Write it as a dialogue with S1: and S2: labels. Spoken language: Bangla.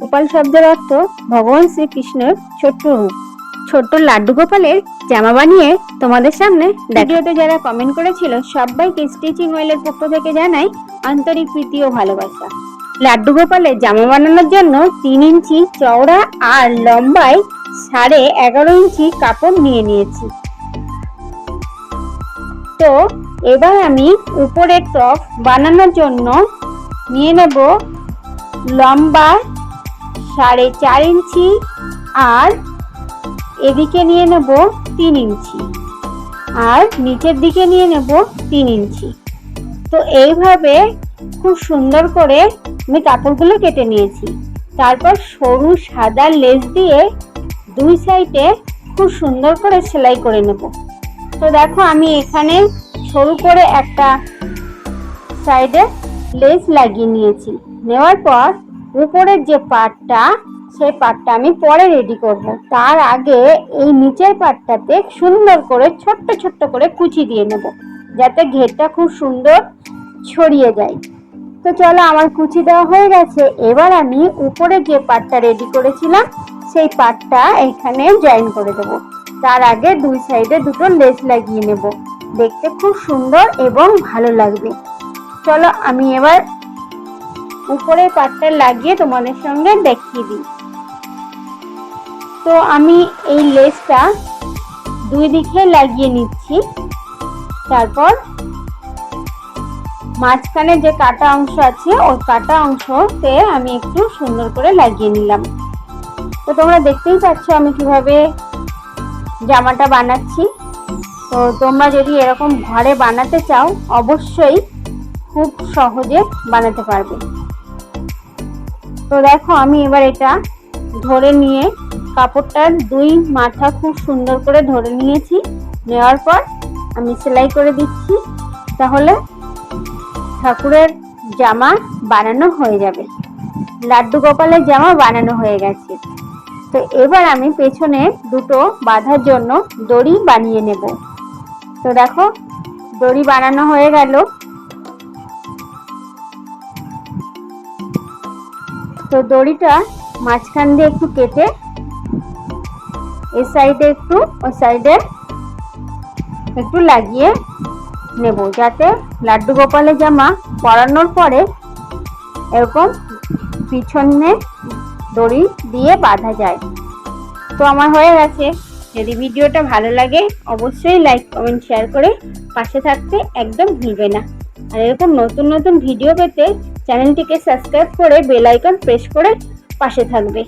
S1: গোপাল শব্দের অর্থ ভগবান শ্রীকৃষ্ণের ছোট্ট রূপ। ছোট্ট লাড্ডু গোপালের জামা বানিয়ে তোমাদের সামনে ভিডিওতে যারা কমেন্ট করেছিল, সবাইকে স্টিচিং ওয়েলের পক্ষ থেকে জানাই আন্তরিক প্রীতি ও ভালোবাসা। লাড্ডু গোপালের জামা বানানোর জন্য তিন ইঞ্চি চওড়া আর লম্বায় সাড়ে এগারো ইঞ্চি কাপড় নিয়ে নিয়েছি। তো এবার আমি উপরের টপ বানানোর জন্য নিয়ে নেব লম্বা সাড়ে চার ইঞ্চি আর এদিকে নিয়ে নেব তিন ইঞ্চি আর নিচের দিকে নিয়ে নেব তিন ইঞ্চি। তো এইভাবে খুব সুন্দর করে আমি কাপড়গুলো কেটে নিয়েছি। তারপর সরু সাদা লেস দিয়ে দুই সাইডে খুব সুন্দর করে সেলাই করে নেব। তো দেখো আমি এখানে সরু করে একটা সাইডে লেস লাগিয়ে নিয়েছি। নেওয়ার পর উপরের যে পার্টটা সেই পার্টটা আমি পরে রেডি করব। তার আগে এই নিচের পার্টটাতে সুন্দর করে ছোট্ট ছোট্ট করে কুচি দিয়ে নেব, যাতে ঘেরটা খুব সুন্দর ছড়িয়ে যায়। তো চলো আমার কুচি দেওয়া হয়ে গেছে। এবার আমি উপরে যে পার্টটা রেডি করেছিলাম, সেই পার্টটা এখানে জয়েন করে দেব। তার আগে দুই সাইডে দুটো লেস লাগিয়ে নেব। দেখতে খুব সুন্দর এবং ভালো লাগবে। চলো আমি এবার উপরের পাটটা লাগিয়ে তোমাদের সঙ্গে দেখিয়ে দিই। তো আমি এই লেসটা দুই দিকে লাগিয়ে নিচ্ছি। তারপর মাঝখানে যে কাটা অংশ আছে, ওই কাটা অংশতে আমি একটু সুন্দর করে লাগিয়ে নিলাম। তো তোমরা দেখতেই পাচ্ছ আমি কীভাবে জামাটা বানাচ্ছি। তো তোমরা যদি এরকম ঘরে বানাতে চাও, অবশ্যই খুব সহজে বানাতে পারবে। তো দেখো আমি এবার এটা ধরে নিয়ে কাপড়টার দুই মাথা খুব সুন্দর করে ধরে নিয়েছি। নেওয়ার পর আমি সেলাই করে দিচ্ছি। তাহলে ঠাকুরের জামা বানানো হয়ে যাবে। লাড্ডু গোপালের জামা বানানো হয়ে গেছে। তো এবার আমি পেছনে দুটো বাঁধার জন্য দড়ি বানিয়ে নেব। তো দেখো দড়ি বানানো হয়ে গেল। তো দড়িটা মাঝখান দিয়ে একটু কেটে এ সাইডে একটু ও সাইডে একটু লাগিয়ে নেব, যাতে লাড্ডু গোপালের জামা পরানোর পরে এরকম পিছনে দড়ি দিয়ে বাঁধা যায়। তো আমার হয়ে গেছে। যদি ভিডিওটা ভালো লাগে, অবশ্যই লাইক কমেন্ট শেয়ার করে পাশে থাকতে একদম ভুলবে না। আর এরকম নতুন নতুন ভিডিও পেতে চ্যানেলটিকে সাবস্ক্রাইব করে বেল আইকন প্রেস করে পাশে থাকবে।